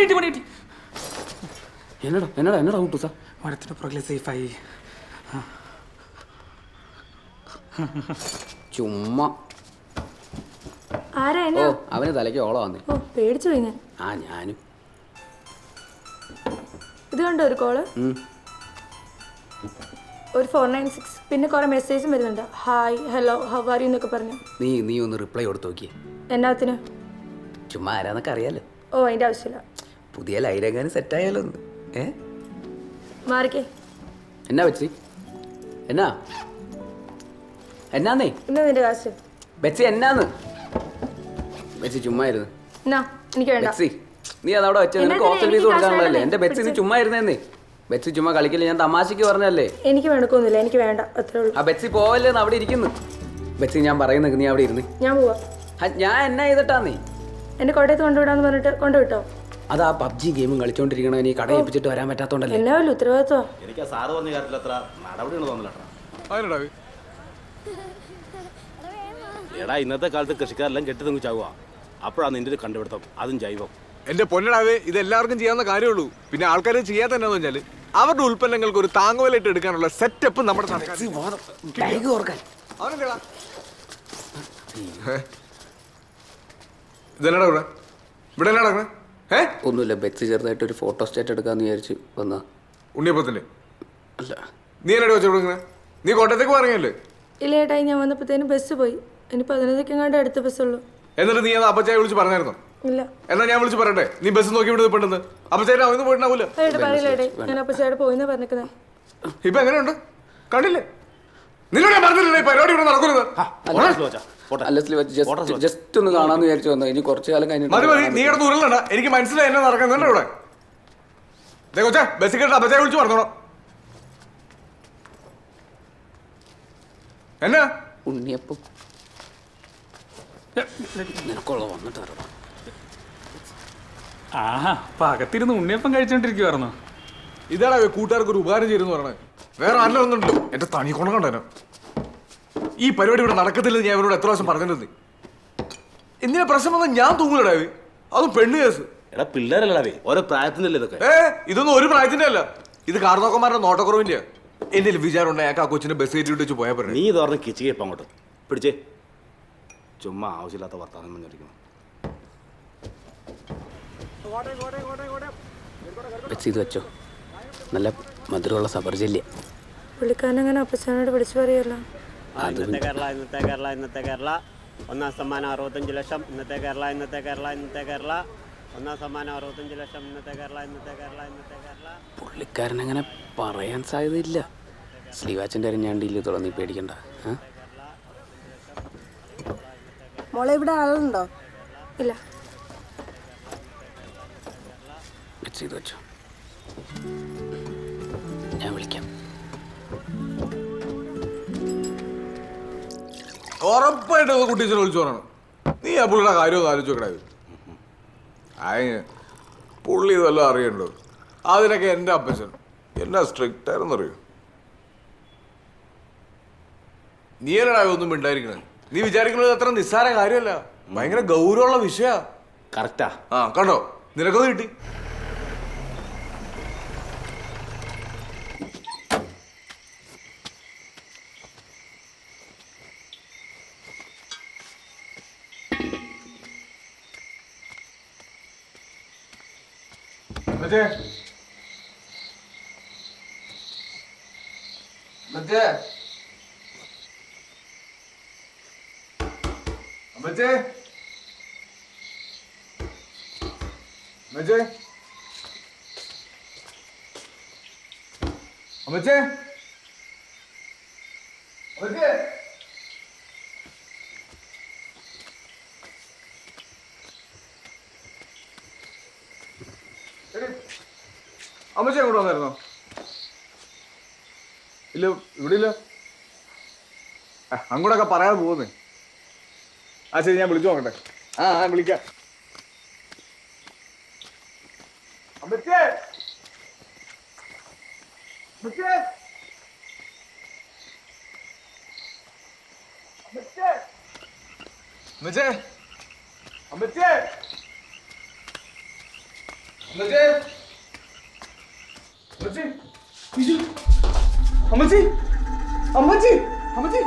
പണി കിട്ടി പണി കിട്ടി എന്നടാ എന്നടാ എന്നടാ കൂട്ടു സാർ മരത്തിന് പുറകിലെ സേഫായി. ചുമ്മാ. ആരാ ഓ അവന് തലയ്ക്ക് ഓളം വന്നേ. ഓ പേടിച്ചു പോയി ഞാൻ ആ ഞാനും. ഇത് കണ്ടോ ഒരു കോൾ? ഒരു ഫോർ നയൻ സിക്സ്. പിന്നെ കുറെ മെസ്സേജും വരുന്നുണ്ട്. Hi hello how are you എന്നൊക്കെ പറഞ്ഞു. നീ നീ ഒന്ന് റിപ്ലൈ കൊടുത്തു നോക്കിയേ. എന്നാത്തിന് ചുമ്മാ ആരാന്നൊക്കെ അറിയാലോ. ഓ അതിന്റെ ആവശ്യമില്ല. പുതിയ ലൈരങ്ങാനും സെറ്റായാലോ ഒന്ന്. ഏ? മാറിക്കേ. എന്നാ വെച്ചി എന്നാ? എന്നാന്നേ? എന്നാ നിന്റെ കാശ് ബെച്ചി എന്നാന്ന്? ബെച്ചി ചുമ്മാ ഇരുന്ന്. എന്നാ എനിക്ക് വേണ്ട. ബെച്ചി നീ അതവിടെ വെച്ച? നിനക്ക് ഹോസ്റ്റൽ ഫീസ് കൊടുക്കാനുള്ളതല്ലേ? എന്റെ ബെച്ചി നീ ചുമ്മാ ഇരുന്നേന്നേ. ബെച്ചി ചുമ്മാ കളിക്കില്ല? ഞാൻ തമാശക്ക് പറഞ്ഞല്ലേ എനിക്ക് വേണക്കൊന്നുമില്ല എനിക്ക് വേണ്ട. അത്രേ ഉള്ളൂ. ആ ബെച്ചി പോവല്ലേ അവിടെ ഇരിക്കുന്നു. ബെച്ചി ഞാൻ പറയുന്നത് നീ അവിടെ ഇരുന്ന്. ഞാൻ പോവാ. ഞാൻ എന്നാ ചെയ്തിട്ടാന്നേ എന്നെ കോട്ടയത്ത് കൊണ്ടുവിടാന്ന് പറഞ്ഞിട്ട് കൊണ്ടുവിട്ടോ? അത് ആ പബ്ജി ഗെയിമും കളിച്ചോണ്ടിരിക്കണ ഇനി കട ഏൽപ്പിച്ചിട്ട് വരാൻ പറ്റാത്തോണ്ടല്ലേ? എന്നാ വല്ല ഉത്തരവാദിത്വം. എനിക്ക് ആ സാറ് പറഞ്ഞ കാര്യത്തിൽ അത്ര നടപടികൾ തോന്നില്ല എടാ ഇന്നത്തെ കാലത്ത് കൃഷിക്കാരെല്ലാം കെട്ടി തങ്ങി ചാവുക. അപ്പോഴാണ് നിന്റെ ഒരു കണ്ടുപിടുത്തം. അതും ജൈവം. എന്റെ പൊന്നടാവേ ഇത് എല്ലാവർക്കും ചെയ്യാവുന്ന കാര്യമുള്ളൂ. പിന്നെ ആൾക്കാർ ചെയ്യാത്ത എന്നാന്ന് വെച്ചാൽ അവരുടെ ഉൽപ്പന്നങ്ങൾക്ക് ഒരു താങ്ങുവലായിട്ട് എടുക്കാനുള്ള സെറ്റപ്പ് നമ്മുടെ സർക്കാർ ബാഗ് ഓർക്കാൻ. അവനെന്താടാ? ഏ? ഇതെന്നാടാ ഇവിടെ? ഇവിടെ? എന്നാ നടക്കണേ ഏ? ഒന്നുമില്ല ബെക്സി ചെറുതായിട്ട് ഒരു ഫോട്ടോ സ്റ്റേറ്റ് എടുക്കാന്ന് വിചാരിച്ചു വന്നാ. ഉണ്ണിയപ്പത്തിന്റെ അല്ല. നീ എന്നോട് വെച്ചു നീ കോട്ടയത്തേക്ക് പറഞ്ഞല്ലേ ഇല്ല ഏട്ടായി ഞാൻ വന്നപ്പോഴത്തേനും ബസ് പോയി. ഇനി പതിനഞ്ചൊക്കെങ്ങാണ്ട് അടുത്ത ബസ്സുള്ളൂ എന്നിട്ട് നീ അത് അപ്പച്ചായ വിളിച്ച് പറഞ്ഞായിരുന്നു? ഇല്ല. എന്നാ ഞാൻ വിളിച്ച് പറയട്ടെ നീ ബസ് നോക്കി വിടുന്നത് പെട്ടെന്ന്. അപ്പച്ചായ അവന്ന് പോയിട്ടുണ്ടാവൂല. ഏട്ടാ പറയില്ല ഏട്ടായി ഞാൻ അപ്പച്ചയുടെ പോയിന്നാ പറഞ്ഞിരിക്കുന്നത് ഇപ്പൊ എങ്ങനെയുണ്ട്? കണ്ടില്ലേ? നിന്നോട് ഞാൻ പറഞ്ഞില്ലേ പരിപാടി ഇവിടെ നടക്കുന്നത്. അല്ലസ്ലി വെച്ച് ജസ്റ്റ് ജസ്റ്റ് ഒന്ന് കാണാന്ന് വിചാരിച്ചു വന്നു. ഇനി കുറച്ചു കാലം കഴിഞ്ഞിട്ട് നീ കിടന്ന് ഉരുളണ്ട. എനിക്ക് മനസ്സിലായി എന്നെ നടക്കുന്നുണ്ട് ഇവിടെ? ദേ കൊച്ചേ ബസ് കേട്ട് അപ്പച്ചായ വിളിച്ച് പറഞ്ഞോളാം. എന്നാ? ഉണ്ണിയപ്പം. നിനക്കുള്ള വന്നിട്ട് തരണം ആഹാ അകത്തിരുന്ന് ഉണ്ണിയപ്പം കഴിച്ചോണ്ടിരിക്കുവായിരുന്നു? ഇതാണ് കൂട്ടുകാർക്ക് ഒരു ഉപകാരം ചെയ്യുന്നു പറഞ്ഞത് വേറെ ആരെല്ലാം ഒന്നുണ്ടോ എന്റെ തണി കൊണ്ടു കണ്ടേനോ ഈ പരിപാടി ഇവിടെ നടക്കത്തില്ലെന്ന് ഞാൻ ഇവരോട് എത്ര പ്രാവശ്യം പറഞ്ഞിട്ടുണ്ട്. എന്തിനാ പ്രശ്നം വന്നാൽ ഞാൻ തൂങ്ങലടാ അതും പെണ്ണ് കേസ്. എടാ പിള്ളേരല്ലേ ഓരോ പ്രായത്തിനല്ലേ ഇതൊക്കെ? ഏ ഇതൊന്നും ഒരു പ്രായത്തിന്റെ അല്ല. ഇത് കാർന്നോക്കന്മാരുടെ നോട്ടക്കുറവിന്റെ എന്റെ വിചാരം ഉണ്ട് ആ കൊച്ചിനെ ബസ് കയറ്റി വെച്ച് പോയാൽ പറഞ്ഞു നീ തുറന്ന് കിച്ചി ഇപ്പം അങ്ങോട്ട്. പിടിച്ചേ. ചുമ്മാ ആവശ്യമില്ലാത്ത വർത്താനം പറഞ്ഞിരിക്കുന്നു. വെച്ച് ഇത് വെച്ചോ. നല്ല മധുരമുള്ള സബർജല്യ. പുള്ളിക്കാരൻ അങ്ങനെ അപ്പച്ചാനോട് വിളിച്ചു പറയല്ലോ? ഇന്നത്തെ കേരള ഇന്നത്തെ കേരള ഇന്നത്തെ കേരള. ഒന്നാം സമ്മാനം അറുപത്തഞ്ച് ലക്ഷം ഇന്നത്തെ കേരള ഇന്നത്തെ കേരള ഇന്നത്തെ കേരള. ഒന്നാം സമ്മാനം അറുപത്തഞ്ച് ലക്ഷം ഇന്നത്തെ കേരള ഇന്നത്തെ കേരള ഇന്നത്തെ കേരള. പുള്ളിക്കാരൻ അങ്ങനെ പറയാൻ സാധ്യതയില്ല. ശ്രീവാച്ചന്റെ അരിഞ്ഞാണ്ടിയിൽ തുറന്ന് പേടിക്കണ്ട? മോളെ ഇവിടെ ആളുണ്ടോ? ഇല്ല. ചെയ്തു വെച്ചോ. ഞാൻ വിളിക്കാം. ഉറപ്പായിട്ട് അത് കുട്ടീച്ചനെ വിളിച്ചു പറയണം. നീ ആ പുള്ളിയുടെ കാര്യം ഒന്ന് ആലോചിച്ച് നോക്കണേ അയ പുള്ളി ഇതെല്ലാം അറിയണ്ടോ? അതിനൊക്കെ എന്റെ അപ്പച്ചൻ എന്നാ സ്ട്രിക്റ്റ് ആയിരുന്നു അറിയോ നീ എന്നടാ ഒന്നും മിണ്ടായിരിക്കണേ നീ വിചാരിക്കുന്നത് അത്ര നിസ്സാര കാര്യമല്ല. ഭയങ്കര ഗൗരവമുള്ള വിഷയ. കറക്റ്റാ ആ കണ്ടോ? നിനക്കൊന്നും കിട്ടി. മറ്റേ? മറ്റേ മറ്റേ മറ്റേ അമ്മച്ചേ അമ്മച്ചേ എടി, അമ്മച്ചി എങ്ങോട്ട് വന്നായിരുന്നോ? ഇല്ല ഇവിടെ ഇല്ല. അങ്ങോട്ടൊക്കെ പറയാതെ പോകുന്നേ. ആ ശരി ഞാൻ വിളിച്ചു നോക്കട്ടെ. ആ ആ വിളിക്കാം. അമ്മച്ചേ! അമ്മച്ചേ! അമ്മച്ചേ! അമ്മച്ചേ! അമ്മച്ചി അമ്മച്ചി അമ്മച്ചി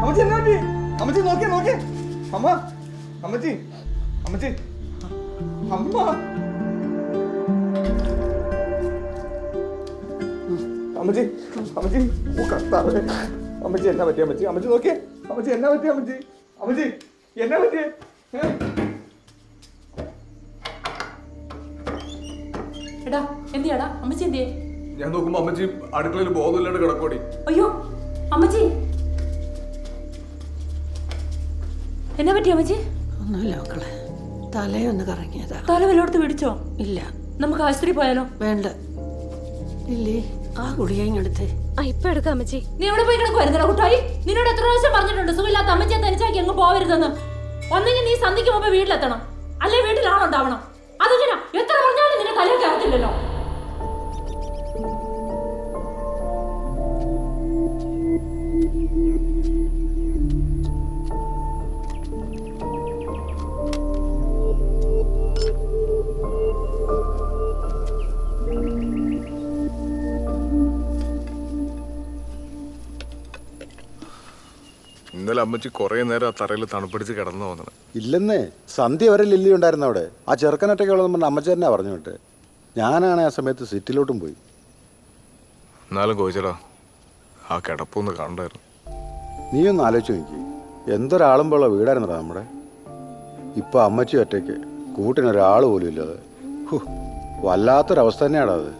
അമ്മച്ചി. എന്നാ പറ്റി? അമ്മച്ചി നോക്കിയേ നോക്കിയേ. അമ്മ അമ്മച്ചി അമ്മച്ചി. അമ്മ. അമ്മച്ചി അമ്മച്ചി ഓ കർത്താവേ. അമ്മച്ചി എന്നാ പറ്റി അമ്മച്ചി? അമ്മച്ചി നോക്കിയേ. അമ്മച്ചി എന്നാ പറ്റി അമ്മച്ചി? അമ്മച്ചി എന്നാ പറ്റിയേ എടാ എന്തിയാടാ? അമ്മച്ചി എന്തിയെ? ഞാൻ നോക്കുമ്പോ അമ്മച്ചി അടുക്കളയിൽ ബോധമില്ലാണ്ട് കിടക്കോടി അയ്യോ അമ്മച്ചി. എന്നാ പറ്റി അമ്മച്ചി? ഒന്നുമില്ല മക്കളെ. തലയൊന്ന് കറങ്ങിയതാ. തല വല്ലോടത്ത് പിടിച്ചോ? ഇല്ല. നമുക്ക് ആശുപത്രി പോയാലോ? വേണ്ട. ഇല്ലേ ആ ഗുളിക ഇങ്ങെടുത്തേ ആ ഇപ്പൊ എടുക്കാം അമ്മച്ചി. നീ എവിടെ പോയി കിടക്കുവായിരുന്നല്ലോ കുട്ടായി? നിന്നോട് എത്ര പ്രാവശ്യം പറഞ്ഞിട്ടുണ്ട് സുഖമില്ലാത്ത അമ്മച്ചിയെ തനിച്ചാക്കി അങ്ങ് പോവരുതെന്ന്. ഒന്നെങ്കിൽ നീ സന്ധിക്ക് മുമ്പ് വീട്ടിലെത്തണം. അല്ലെ വീട്ടിലാണോ ഉണ്ടാവണം എത്ര പറഞ്ഞാലും നിന്നെ ഇന്നലെ അമ്മച്ചി കുറേ നേരം ആ തറയിൽ തണുപ്പിടിച്ച് കിടന്നു പോകുന്നത് ഇല്ലെന്നേ സന്ധ്യ വരെ ലില്ലി ഉണ്ടായിരുന്നു അവിടെ ആ ചെറുക്കനൊറ്റയ്ക്ക് ഉള്ളതെന്ന് പറഞ്ഞ അമ്മച്ചേരനാ പറഞ്ഞു വിട്ട്. ഞാനാണ് ആ സമയത്ത് സിറ്റിലോട്ടും പോയി. എന്നാലും കോച്ചടാ ആ കിടപ്പൊന്ന് കണ്ടായിരുന്നു. നീ ഒന്ന് ആലോചിച്ച് നോക്കി. എന്തൊരാളുമ്പോഴുള്ള വീടായിരുന്നടാ നമ്മുടെ. ഇപ്പൊ അമ്മച്ചി ഒറ്റയ്ക്ക് കൂട്ടിനൊരാൾ പോലും ഇല്ലാതെ. വല്ലാത്തൊരവസ്ഥ തന്നെയാടാ അത്.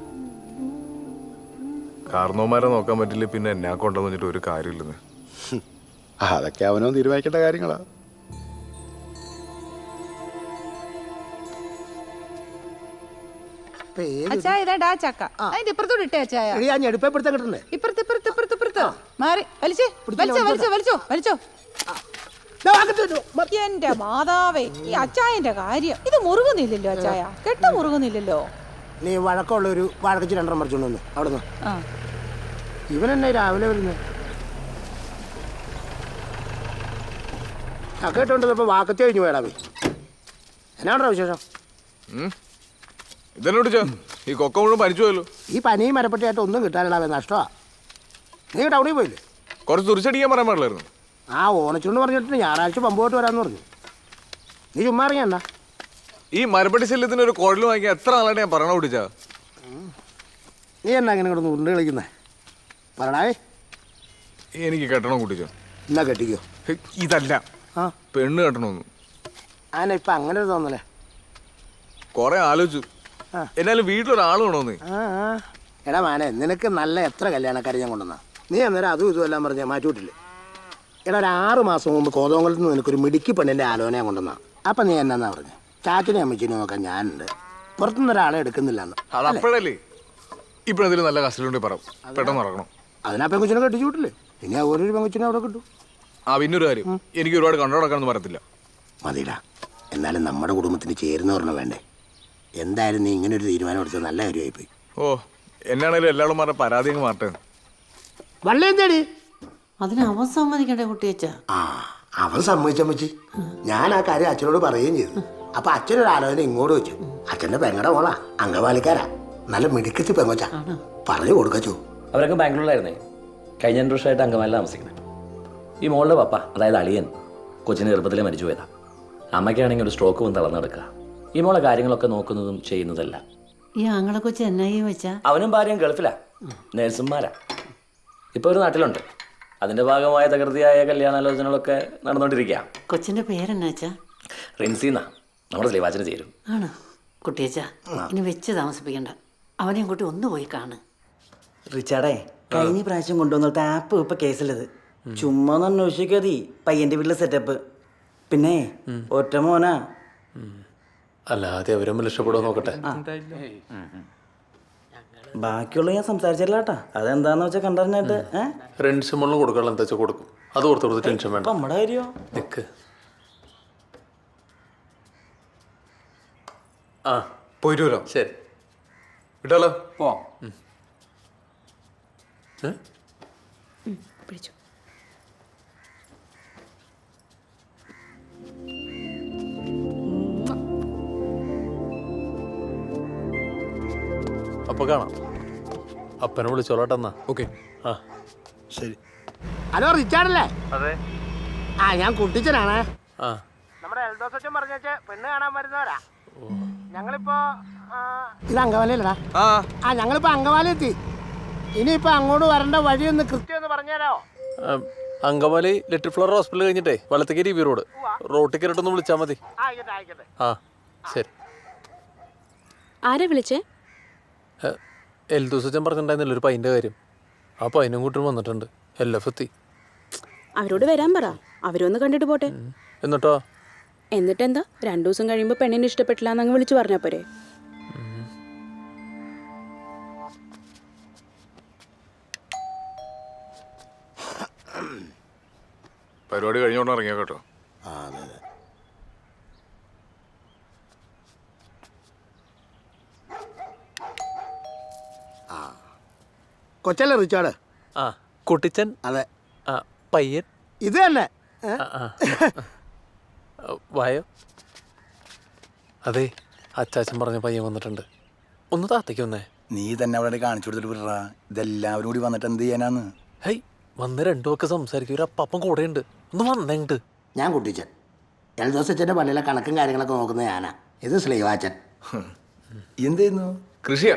കാരണവന്മാരെ നോക്കാൻ പറ്റില്ല പിന്നെ എന്നെ കൊണ്ടുവന്നിട്ട് ഒരു കാര്യമില്ലെന്ന്. അതൊക്കെ അവനോ തീരുമാനിക്കേണ്ട കാര്യങ്ങളാ അച്ചായ ഇതാ ചക്ക. അതിന്റെ ഇപ്പുറത്തോട് ഇട്ടേ അച്ചായ ഞാൻ ഞെടുപ്പെടുത്താൻ കിട്ടണ്ടേ ഇപ്പുറത്ത് ഇപ്പുറത്ത് ഇപ്പുറത്ത് ഇപ്പുറത്ത്. മാറി. വലിച്ചേ വലിച്ചോ വലിച്ചോ. വലിച്ചോ വലിച്ചോ എന്റെ മാതാവേ ഈ അച്ചായന്റെ കാര്യം. ഇത് മുറുകുന്നില്ലല്ലോ അച്ചായ. കെട്ട മുറുകുന്നില്ലല്ലോ. നീ വഴക്കമുള്ള ഒരു വഴക്കിച്ച് രണ്ടെണ്ണം മറിച്ചോണ്ട് വന്നു അവിടെ ആ. ഇവൻ എന്നെ രാവിലെ വരുന്നത് ആ കേട്ടോണ്ട് വാക്കത്തി കഴിഞ്ഞു പോയടാ പോയി എന്നാണോ വിശേഷം? ഇതെന്നോട് ചോ ഈ കൊക്ക മുഴുവൻ പോയല്ലോ. ഈ പനിയും മരപ്പെട്ടിയായിട്ട് ഒന്നും കിട്ടാനില്ല നഷ്ടമാ. നീ ടൗണിൽ പോയില്ലേ? കുറച്ച് തുറിച്ചടിക്കാൻ പറയാൻ പാടില്ലായിരുന്നു. ആ ഓണച്ചുണ്ട് പറഞ്ഞിട്ട് ഞായറാഴ്ച പമ്പ് പോയിട്ട് വരാമെന്ന് പറഞ്ഞു. നീ ചുമ്മാ ഇറങ്ങിയണ്ട ഈ മരപ്പട്ടി ശല്യത്തിന് ഒരു കുഴൽ വാങ്ങിക്കാൻ എത്ര നാളായിട്ട് ഞാൻ പറയണ പിടിച്ചാ നീ എന്നാ അങ്ങനെ കിടന്ന് ഉരുണ്ട് കളിക്കുന്നേ? പറയണേ എനിക്ക് കെട്ടണം കുട്ടിച്ചോ. എന്നാ കെട്ടിക്കോ? ഇതല്ല. ആ. പെണ്ണ് കെട്ടണമെന്ന്. ആന ഇപ്പം അങ്ങനെ ഒരു തോന്നലേ? കുറെ ആലോചിച്ചു. എന്നാലും വീട്ടിലൊരാൾ ആ. എടാ മാനെ നിനക്ക് നല്ല എത്ര കല്യാണക്കാരെ ഞാൻ കൊണ്ടുവന്ന? നീ അന്നേരം അതും ഇതും എല്ലാം പറഞ്ഞ മാറ്റിവിട്ടില്ലേ എടാ ഒരു ആറ് മാസം മുമ്പ് കോതോങ്കലത്ത് നിന്ന് നിനക്കൊരു മിടുക്കി പെണ്ണിന്റെ ആലോചന കൊണ്ടുവന്ന. അപ്പം നീ എന്നാന്നാ പറഞ്ഞു? ചാറ്റിനെ അമ്മച്ചിനെ നോക്കാൻ ഞാനുണ്ട്. പുറത്തുനിന്ന് ഒരാളെ എടുക്കുന്നില്ല എന്ന് അത് അപ്പോഴല്ലേ? ഇപ്പോഴെന്തെങ്കിലും നല്ല കസ്റ്റഡിയുണ്ടെങ്കിൽ പറ. പെട്ടെന്ന് ഇറങ്ങണം അതിനാ പെങ്കുച്ചിനെ കെട്ടിച്ചു വിട്ടില്ലേ? ഇനി ആ ഓരോരു പെങ്കുച്ചിനെ അവിടെ കിട്ടും. ആ പിന്നൊരു കാര്യം. എനിക്ക് ഒരുപാട് കണ്ടോടക്കാനൊന്നും പറയത്തില്ല. മതിടാ. എന്നാലും നമ്മുടെ കുടുംബത്തിന് ചേരുന്നവരണം വേണ്ടേ? എന്തായാലും നീ ഇങ്ങനെ ഒരു തീരുമാനം എടുത്തത് നല്ല കാര്യമായി പോയി ഓ എന്നാണേലും എല്ലാവരും പറഞ്ഞ പരാതി അങ്ങ് മാറട്ടെ. വള്ളം അതിന് അവൻ സമ്മതിക്കണ്ടേ കുട്ടിയച്ച? ആ അവൻ സമ്മതിച്ചമ്മച്ചി ഞാൻ ആ കാര്യം അച്ഛനോട് പറയുകയും ചെയ്തു. അപ്പൊ അച്ഛനൊരു ആലോചന ഇങ്ങോട്ട് വെച്ചു. അച്ഛന്റെ പെങ്ങടെ മോളാ അംഗവാലിക്കാരാ. നല്ല മിടുക്കത്തി പെങ്ങോച്ച. പറഞ്ഞു കൊടുക്കച്ചു. അവരൊക്കെ ബാംഗ്ലൂരിലായിരുന്നേ. കഴിഞ്ഞ രണ്ട് വർഷമായിട്ട് അങ്കമാലിൽ താമസിക്കുന്നത് ഈ മോളുടെ പപ്പ അതായത് അളിയൻ കൊച്ചിന് ഗർഭത്തിലെ മരിച്ചു പോയതാ അമ്മയ്ക്കാണെങ്കിൽ ഒരു സ്ട്രോക്ക് വന്ന് തളർന്നെടുക്കുക ഈ മോളെ കാര്യങ്ങളൊക്കെ നോക്കുന്നതും ചെയ്യുന്നതല്ല. ഈ ആങ്ങളെ കൊച്ചു എന്നായി വെച്ചാ? അവനും ഭാര്യയും ഗൾഫിലാ. നേഴ്സുമാരാ. ഇപ്പൊ ഒരു നാട്ടിലുണ്ട്. അതിന്റെ ഭാഗമായ തകൃതിയായ കല്യാണാലോചനകളൊക്കെ നടന്നുകൊണ്ടിരിക്കുക കൊച്ചിന്റെ പേരെന്നാച്ചാ റിൻസിന്നാ. നമ്മുടെ സ്ലീവാച്ചിന് ചേരും. ആണ്? കുട്ടിയച്ചാ ഇനി വെച്ച് താമസിപ്പിക്കണ്ട. അവനെയും കൂട്ടി ഒന്ന് പോയി കാണ്. റിച്ചാർഡേ കഴിഞ്ഞ പ്രാവശ്യം കൊണ്ടുവന്നിട്ട് ആപ്പ് ഇപ്പൊ കേസിലത്. ചുമ്മാ ഒന്ന് അന്വേഷിക്കാതി പയ്യന്റെ വീട്ടിലെ സെറ്റപ്പ് പിന്നെ ഒറ്റ മോനാ. അല്ലാതെ അവരും രക്ഷപ്പെടുമോ നോക്കട്ടെ. ബാക്കിയുള്ള ഞാൻ സംസാരിച്ചില്ല കേട്ടാ അതെന്താന്ന് വെച്ചാൽ കണ്ടറിഞ്ഞിട്ട് റെൻസ് മുകളിൽ കൊടുക്കാനുള്ള എന്താ വെച്ചാൽ കൊടുക്കും. അത് ഓർത്ത് കൊടുത്ത് ടെൻഷൻ വേണ്ട. അപ്പൊ നമ്മുടെ കാര്യോ? നിക്ക്. ആ. പോയിട്ട് വരാം? ശരി. വിട്ടാലോ? പോവാം പിടിച്ചു. അപ്പൊ കാണാം. അപ്പനെ വിളിച്ചോളട്ടെന്നാ ഓക്കെ. ആ. ശരി. ഹലോ റിച്ചാർഡല്ലേ? അതെ. ആ ഞാൻ കുട്ടിച്ചനാണ്. ആ. നമ്മുടെ എൽദോസ് അച്ഛൻ പറഞ്ഞ പെണ്ണ് കാണാൻ വരുന്നവരാ. ഞങ്ങളിപ്പോ ഇത് ആ. ആ ഞങ്ങളിപ്പോ അങ്കമാലി എത്തി ഇനിയിപ്പോ അങ്ങോട്ട് വരേണ്ട വഴി ഒന്ന് കൃത്യം അങ്കമാലി ലിറ്റിൽ ഫ്ലവർ ഹോസ്പിറ്റൽ കഴിഞ്ഞിട്ടേ വലത്തേക്ക് ബി റോഡ്. റോട്ടിൽ കയറിട്ടൊന്ന് വിളിച്ചാൽ മതി. ആ. ശരി. ആരാ വിളിച്ചേ? എൽ ദിവസം പറഞ്ഞിട്ടുണ്ടായിരുന്നില്ല ഒരു പൈന്റെ കാര്യം? ആ പൈനും കൂട്ടും വന്നിട്ടുണ്ട്. എൽ എഫ് എത്തി അവരോട് വരാൻ പറ. അവരൊന്ന് കണ്ടിട്ട് പോട്ടെ. എന്നിട്ടോ എന്നിട്ട്? എന്താ രണ്ടു ദിവസം കഴിയുമ്പോൾ പെണ്ണിനെ ഇഷ്ടപ്പെട്ടില്ല എന്നങ്ങ് വിളിച്ചു പറഞ്ഞാ പോരെ. പരിപാടി കഴിഞ്ഞോണ്ട് ഇറങ്ങിയ കേട്ടോ. കൊച്ചല്ലേ റിച്ചാർഡ്? ആ കുട്ടിച്ചൻ? അതെ. ആ പയ്യൻ? ഇത് തന്നെ. ഏ? ആ, വായോ. അതെ അച്ചാച്ചൻ പറഞ്ഞ പയ്യൻ വന്നിട്ടുണ്ട്. ഒന്ന് താത്തേക്ക് വന്നേ. നീ തന്നെ അവിടെ കാണിച്ചു കൊടുത്തിട്ട് വിടറാ. ഇതെല്ലാവരും കൂടി വന്നിട്ട് എന്ത് ചെയ്യാനാന്ന്? ഹൈ വന്ന് രണ്ടു ഒക്കെ സംസാരിക്കും. ഒരു അപ്പം കൂടെയുണ്ട്. ഒന്ന് വന്നെങ്ങട് ഞാൻ കുട്ടിച്ചൻ. എൽദോസ് അച്ഛന്റെ പള്ളിയിലെ കണക്കും കാര്യങ്ങളൊക്കെ നോക്കുന്നത് ഞാനാ. ഇത് ശ്രീവാച്ചൻ എന്തായിരുന്നു കൃഷിയാ.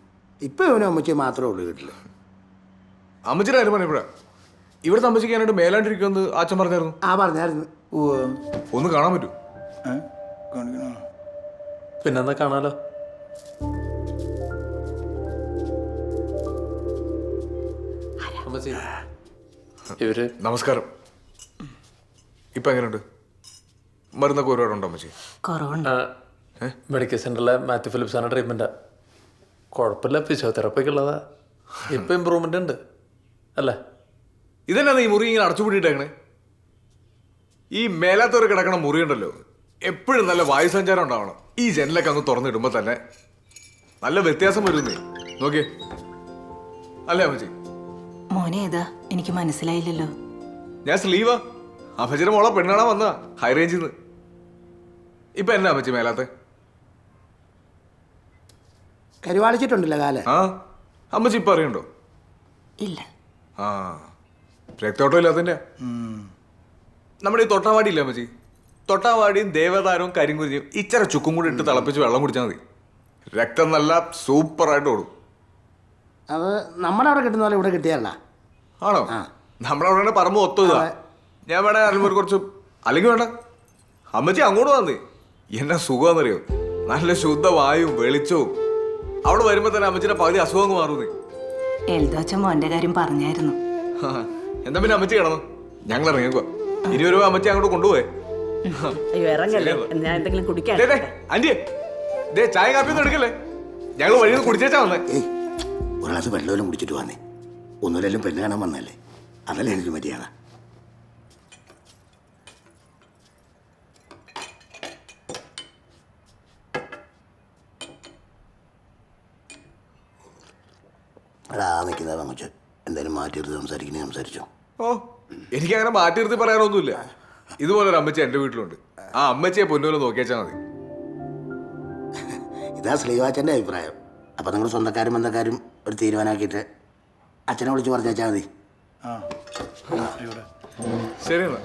ഇപ്പം ഇവനും അമ്മച്ചി മാത്രമേ ഉള്ളൂ വീട്ടിൽ അമ്മച്ചിയുടെ കാര്യം പറഞ്ഞപ്പോഴാ ഇവിടെ. താമസിക്കാനായിട്ട് മേലാണ്ടിരിക്കുമെന്ന് അച്ഛൻ പറഞ്ഞായിരുന്നു. ആ പറഞ്ഞായിരുന്നു. ഒന്ന് കാണാൻ പറ്റൂ. പിന്നെന്താ കാണാലോ? അമ്മച്ചി ഇവർ നമസ്കാരം. ഇപ്പൊ എങ്ങനെയുണ്ട്? മരുന്നൊക്കെ ഒരുപാടുണ്ടോ അമ്മച്ചി? കുറവുണ്ട്. മെഡിക്കൽ സെന്ററിലെ മാത്യു ഫിലിപ്സാണ് ട്രീറ്റ്മെന്റാ കുഴപ്പമില്ല ഫിസിയോതെറാപ്പിക്ക് ഉള്ളതാ ഇപ്പം ഇമ്പ്രൂവ്മെന്റ് ഉണ്ട് അല്ലേ? ഇതന്നെ ഈ മുറി ഇങ്ങനെ അടച്ചുപൂട്ടിയിട്ടേക്കണേ ഈ മേലാത്തവർ കിടക്കണ മുറി ഉണ്ടല്ലോ എപ്പോഴും നല്ല വായു സഞ്ചാരം ഉണ്ടാവണം. ഈ ജനലൊക്കെ അങ്ങ് തുറന്നിടുമ്പോൾ തന്നെ നല്ല വ്യത്യാസം വരുന്നേ. നോക്കിയേ. അല്ലേ അമ്മച്ചി? മോനെ ഏതാ എനിക്ക് മനസ്സിലായില്ലല്ലോ. ഞാൻ സ്ലീവാ. അമ്മച്ചിയുടെ മോളെ പെണ്ണാണാ വന്നതാ ഹൈ റേഞ്ചിൽ നിന്ന് ഇപ്പൊ എന്നാ അമ്മച്ചി മേലാത്തെ? കരുവാളിച്ചിട്ടുണ്ടല്ലോ കാൽ. ആ അമ്മച്ചി ഇപ്പൊ അറിയണ്ടോ? ഇല്ല. ആ രക്തോട്ടം ഇല്ലാത്തതിന്റെ നമ്മുടെ ഈ തൊട്ടാവാടി ഇല്ല അമ്മച്ചി? തൊട്ടാവാടിയും ദേവതാരവും കരിങ്കുരിയും ഇച്ചിരി ചുക്കും കൂടി ഇട്ട് തിളപ്പിച്ച് വെള്ളം കുടിച്ചാൽ മതി. രക്തം നല്ല സൂപ്പറായിട്ട് ഓടും. അത് നമ്മുടെ അവിടെ കിട്ടുന്ന പോലെ ഇവിടെ കിട്ടിയല്ല ആണോ? നമ്മുടെ അവിടെ പറമ്പ് ഒത്തുക ഞാൻ വേണേ അല്ലെങ്കിൽ കുറച്ച് അല്ലെങ്കിൽ വേണ്ട. അമ്മച്ചി അങ്ങോട്ട് വന്നേ. എന്നാ സുഖമാണെന്നറിയോ? നല്ല ശുദ്ധ വായുവും വെളിച്ചവും അവിടെ വരുമ്പോ തന്നെ അമ്മച്ചിയുടെ പകുതി അസുഖം മാറുന്നു എൽദോച്ച മോന്റെ കാര്യം പറഞ്ഞായിരുന്നു. എന്താ പിന്നെ അമ്മച്ചി കിടന്നു? ഞങ്ങൾ ഇറങ്ങിക്കുക ഇനി രൂപ അമ്മച്ചി അങ്ങോട്ട് കൊണ്ടുപോയേ. അയ്യോ ഇറങ്ങല്ലേ? ഞാൻ എന്തെങ്കിലും കുടിക്കാൻ ദേ, ദേ, ആന്റിയെ ദേ ചായ കാപ്പി ഒന്നും എടുക്കല്ലേ? ഞങ്ങൾ വഴിയിൽ നിന്ന് കുടിച്ചേച്ചാ വന്നേ. ഒരു ഗ്ലാസ് വെള്ളമെല്ലാം കുടിച്ചിട്ട് വന്നേ. ഒന്നുമില്ലെങ്കിലും പെണ്ണ് കാണാൻ വന്നല്ലേ അതല്ലേ എനിക്ക് മര്യാദ. എടാ നിൽക്കുന്നത് അങ്ങോട്ട് എന്തായാലും മാറ്റിയെടുത്ത് സംസാരിക്കണേ സംസാരിച്ചോ. ഓ എനിക്ക് അങ്ങനെ മാറ്റി നിർത്തി പറയാനൊന്നുമില്ല. ഇതുപോലെ ഒരു അമ്മച്ചി എന്റെ വീട്ടിലുണ്ട്. ആ അമ്മച്ചിയെ പൊന്നുപോലെ നോക്കിയാച്ചാൽ മതി. ഇതാ ശ്രീവാച്ചന്റെ അഭിപ്രായം. അപ്പം നിങ്ങൾ സ്വന്തക്കാരും ബന്ധക്കാരും ഒരു തീരുമാനമാക്കിയിട്ട് അച്ഛനെ വിളിച്ച് പറഞ്ഞേച്ചാൽ മതി. ശരി എന്നാ.